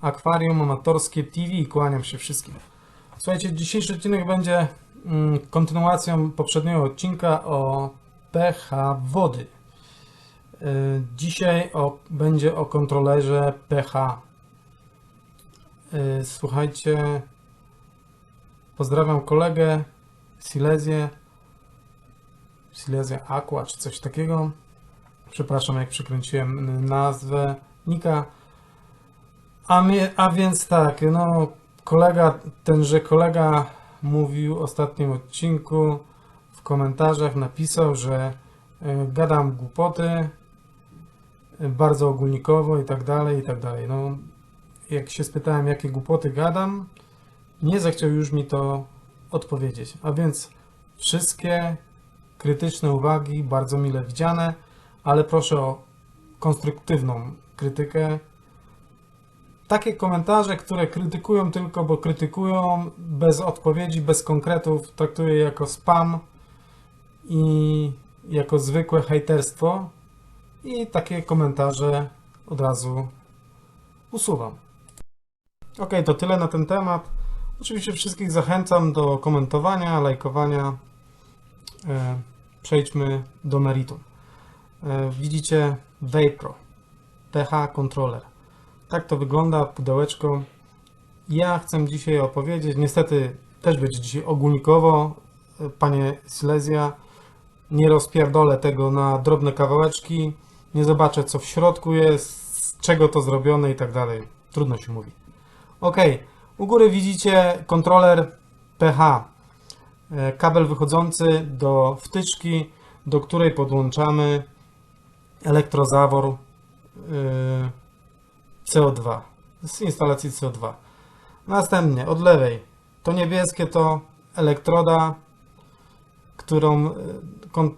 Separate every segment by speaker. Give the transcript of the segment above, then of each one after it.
Speaker 1: Akwarium Amatorskie TV. Kłaniam się wszystkim. Słuchajcie, dzisiejszy odcinek będzie mm, kontynuacją poprzedniego odcinka o pH wody. Y, Dzisiaj o, będzie o kontrolerze pH. Y, Słuchajcie, pozdrawiam kolegę Silesię, Silesia Aqua czy coś takiego. Przepraszam, jak przykręciłem nazwę Nika. A, a więc tak, no kolega, tenże kolega mówił w ostatnim odcinku w komentarzach, napisał, że y, gadam głupoty, bardzo ogólnikowo i tak dalej, i tak dalej. No, jak się spytałem, jakie głupoty gadam, nie zechciał już mi to odpowiedzieć. A więc wszystkie krytyczne uwagi, bardzo mile widziane, ale proszę o konstruktywną krytykę, takie komentarze, które krytykują tylko, bo krytykują, bez odpowiedzi, bez konkretów, traktuję jako spam i jako zwykłe hejterstwo. I takie komentarze od razu usuwam. Ok, to tyle na ten temat. Oczywiście wszystkich zachęcam do komentowania, lajkowania. E, przejdźmy do meritum. E, widzicie Vapro, pH Controller. Tak to wygląda, pudełeczko. Ja chcę dzisiaj opowiedzieć, niestety też będzie dzisiaj ogólnikowo, panie Silesia. Nie rozpierdolę tego na drobne kawałeczki, nie zobaczę co w środku jest, z czego to zrobione i tak dalej. Trudno się mówi. Ok, u góry widzicie kontroler pH. E, Kabel wychodzący do wtyczki, do której podłączamy elektrozawór yy, CO2, z instalacji CO2. Następnie od lewej to niebieskie to elektroda, którą kon-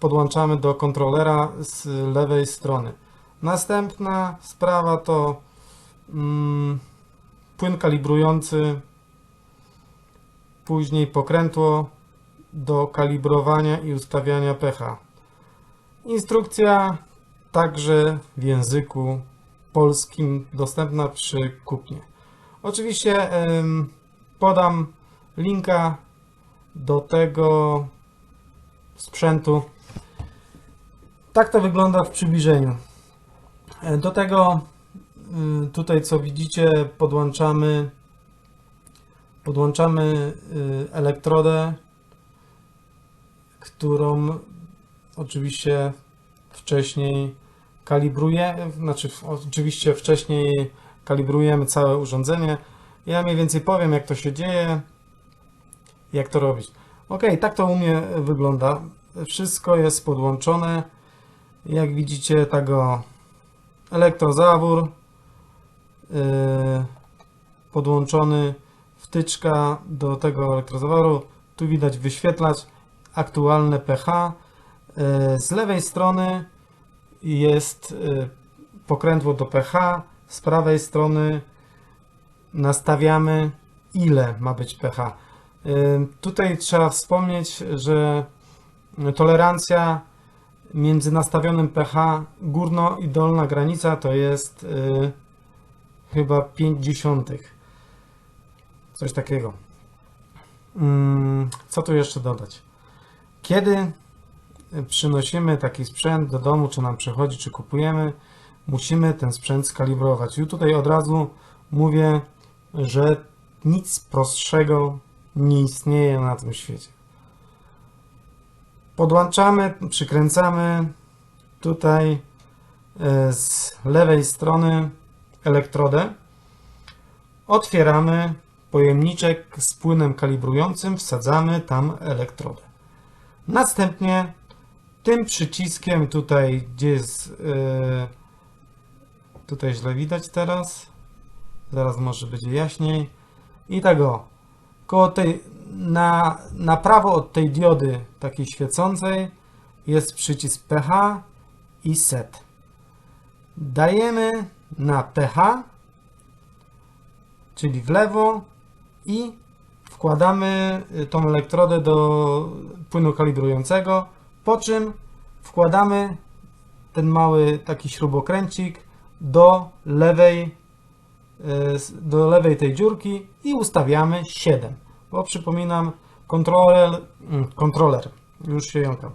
Speaker 1: podłączamy do kontrolera z lewej strony. Następna sprawa to mm, płyn kalibrujący, później pokrętło do kalibrowania i ustawiania pH. Instrukcja także w języku polskim dostępna przy kupnie. Oczywiście podam linka do tego sprzętu. Tak to wygląda w przybliżeniu. E, Do tego y, tutaj co widzicie podłączamy podłączamy y, elektrodę, którą oczywiście wcześniej kalibruje, znaczy oczywiście wcześniej kalibrujemy całe urządzenie. Ja mniej więcej powiem, jak to się dzieje, jak to robić. Ok, tak to u mnie wygląda. Wszystko jest podłączone. Jak widzicie, tego elektrozawór yy, podłączony, wtyczka do tego elektrozaworu. Tu widać wyświetlacz, aktualne pH. Yy, z lewej strony jest y, pokrętło do pH, z prawej strony nastawiamy ile ma być pH. Tutaj trzeba wspomnieć, że tolerancja między nastawionym pH górno i dolna granica to jest y, chyba 5 dziesiątych. Coś takiego. Co tu jeszcze dodać? Kiedy przynosimy taki sprzęt do domu, czy nam przychodzi, czy kupujemy, musimy ten sprzęt skalibrować. I tutaj od razu mówię, że nic prostszego nie istnieje na tym świecie. Podłączamy, przykręcamy tutaj e, z lewej strony elektrodę. Otwieramy pojemniczek z płynem kalibrującym, wsadzamy tam elektrodę. Następnie tym przyciskiem tutaj, gdzie jest. Yy, tutaj źle widać teraz. Zaraz może będzie jaśniej. I tego. Koło tej. Na, na prawo od tej diody takiej świecącej jest przycisk pH i set. Dajemy na pH, czyli w lewo i wkładamy y, tą elektrodę do płynu kalibrującego, po czym wkładamy ten mały taki śrubokręcik do lewej, do lewej tej dziurki i ustawiamy 7. Bo przypominam, kontroler, mm, kontroler już się jąkam.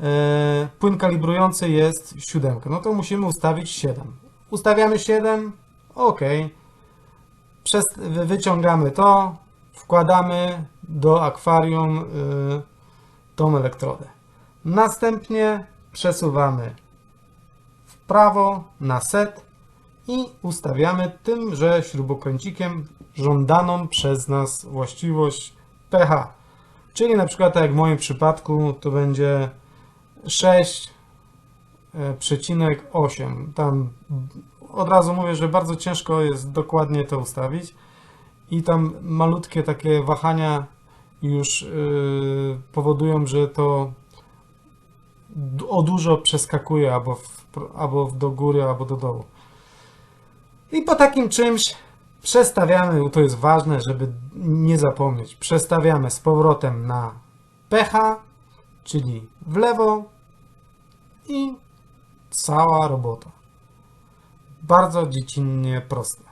Speaker 1: E, Płyn kalibrujący jest 7. No to musimy ustawić 7. Ustawiamy 7, ok. Przez, wy- wyciągamy to, wkładamy do akwarium y, tą elektrodę. Następnie przesuwamy w prawo na set i ustawiamy tymże śrubokręcikiem żądaną przez nas właściwość pH. Czyli na przykład tak jak w moim przypadku to będzie 6,8. Tam od razu mówię, że bardzo ciężko jest dokładnie to ustawić i tam malutkie takie wahania już yy, powodują, że to o dużo przeskakuje albo, w, albo do góry, albo do dołu. I po takim czymś przestawiamy, to jest ważne, żeby nie zapomnieć, przestawiamy z powrotem na pH, czyli w lewo i cała robota. Bardzo dziecinnie proste.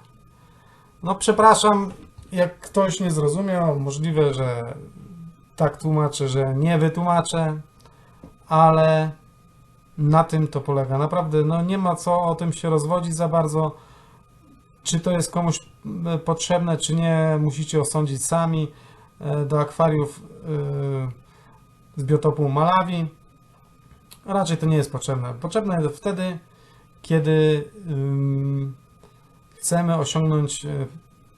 Speaker 1: No przepraszam, jak ktoś nie zrozumiał, możliwe, że tak tłumaczę, że nie wytłumaczę, ale na tym to polega. Naprawdę, no nie ma co o tym się rozwodzić za bardzo. Czy to jest komuś potrzebne, czy nie, musicie osądzić sami. E, Do akwariów e, z biotopu Malawi raczej to nie jest potrzebne. Potrzebne jest wtedy, kiedy chcemy osiągnąć e,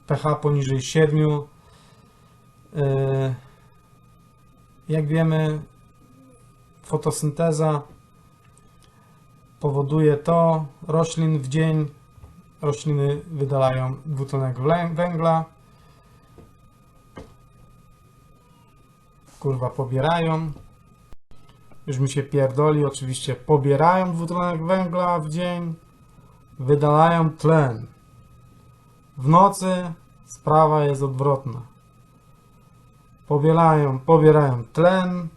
Speaker 1: pH poniżej 7. E, Jak wiemy, fotosynteza powoduje to roślin w dzień. Rośliny wydalają dwutlenek węgla. Kurwa, pobierają. Już mi się pierdoli, oczywiście pobierają dwutlenek węgla w dzień, wydalają tlen. W nocy sprawa jest odwrotna. Pobierają, pobierają tlen,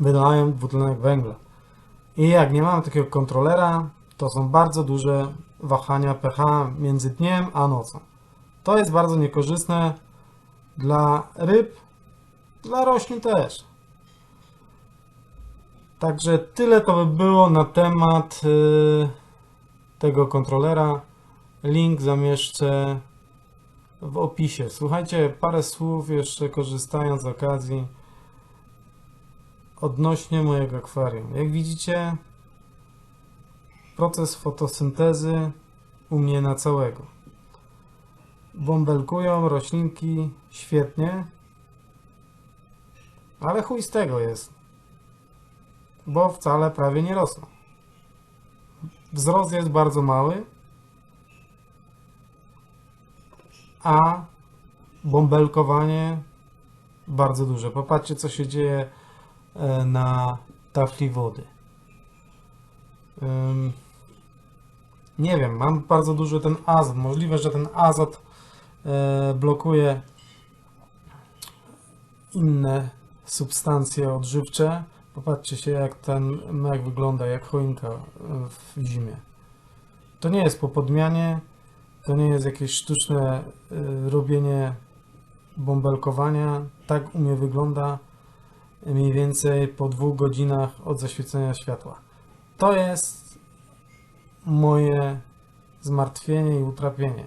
Speaker 1: wydalają dwutlenek węgla. I jak nie mamy takiego kontrolera, to są bardzo duże wahania pH między dniem a nocą. To jest bardzo niekorzystne dla ryb, dla roślin też. Także tyle to by było na temat y, tego kontrolera. Link zamieszczę w opisie. Słuchajcie, parę słów jeszcze korzystając z okazji odnośnie mojego akwarium. Jak widzicie, proces fotosyntezy u mnie na całego. Bąbelkują roślinki świetnie, ale chuj z tego jest, bo wcale prawie nie rosną. Wzrost jest bardzo mały, a bąbelkowanie bardzo duże. Popatrzcie, co się dzieje e, na tafli wody. Ym, Nie wiem, mam bardzo duży ten azot. Możliwe, że ten azot e, blokuje inne substancje odżywcze. Popatrzcie się, jak ten mek wygląda, jak choinka w zimie. To nie jest po podmianie, to nie jest jakieś sztuczne e, robienie bąbelkowania. Tak u mnie wygląda mniej więcej po dwóch godzinach od zaświecenia światła. To jest moje zmartwienie i utrapienie.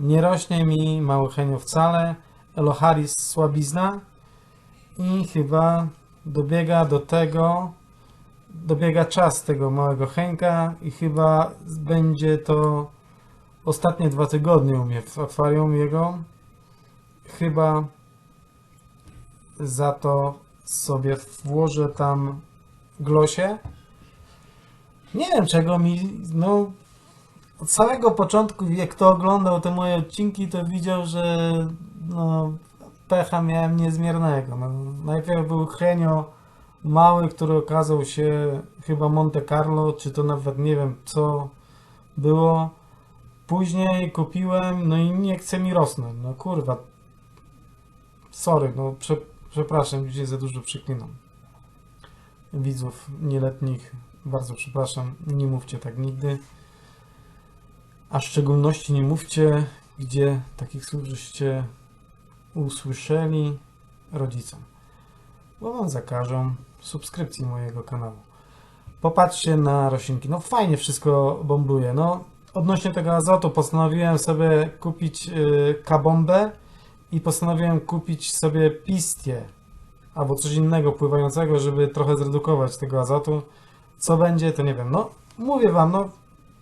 Speaker 1: Nie rośnie mi mały henio wcale, Eloharis słabizna i chyba dobiega do tego, dobiega czas tego małego henka i chyba będzie to ostatnie dwa tygodnie u mnie w akwarium jego. Chyba za to sobie włożę tam glosie. Nie wiem czego mi, no od samego początku, jak kto oglądał te moje odcinki, to widział, że no pecha miałem niezmiernego. No, najpierw był Henio mały, który okazał się chyba Monte Carlo, czy to nawet nie wiem co było. Później kupiłem, no i nie chce mi rosnąć. No kurwa. Sorry, no prze, przepraszam, dzisiaj za dużo przeklinam. Widzów nieletnich, bardzo przepraszam, nie mówcie tak nigdy. A w szczególności nie mówcie, gdzie takich słów żeście usłyszeli rodzicom, bo wam zakażą subskrypcji mojego kanału. Popatrzcie na roślinki. No fajnie wszystko bombluje. No odnośnie tego azotu postanowiłem sobie kupić y, kabombę i postanowiłem kupić sobie pistie albo coś innego pływającego, żeby trochę zredukować tego azotu. Co będzie, to nie wiem. No mówię wam, no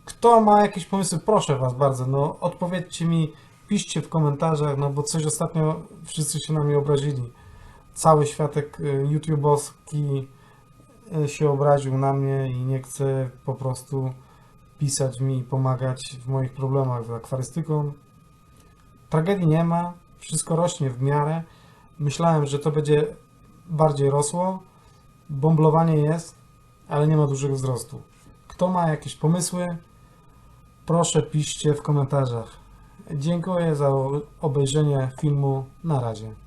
Speaker 1: kto ma jakieś pomysły, proszę was bardzo, no odpowiedzcie mi, piszcie w komentarzach, no bo coś ostatnio wszyscy się na mnie obrazili. Cały światek y, YouTubeowski y, się obraził na mnie i nie chce po prostu pisać mi i pomagać w moich problemach z akwarystyką. Tragedii nie ma, wszystko rośnie w miarę. Myślałem, że to będzie bardziej rosło. Bomblowanie jest, ale nie ma dużego wzrostu. Kto ma jakieś pomysły, proszę piszcie w komentarzach. Dziękuję za obejrzenie filmu. Na razie.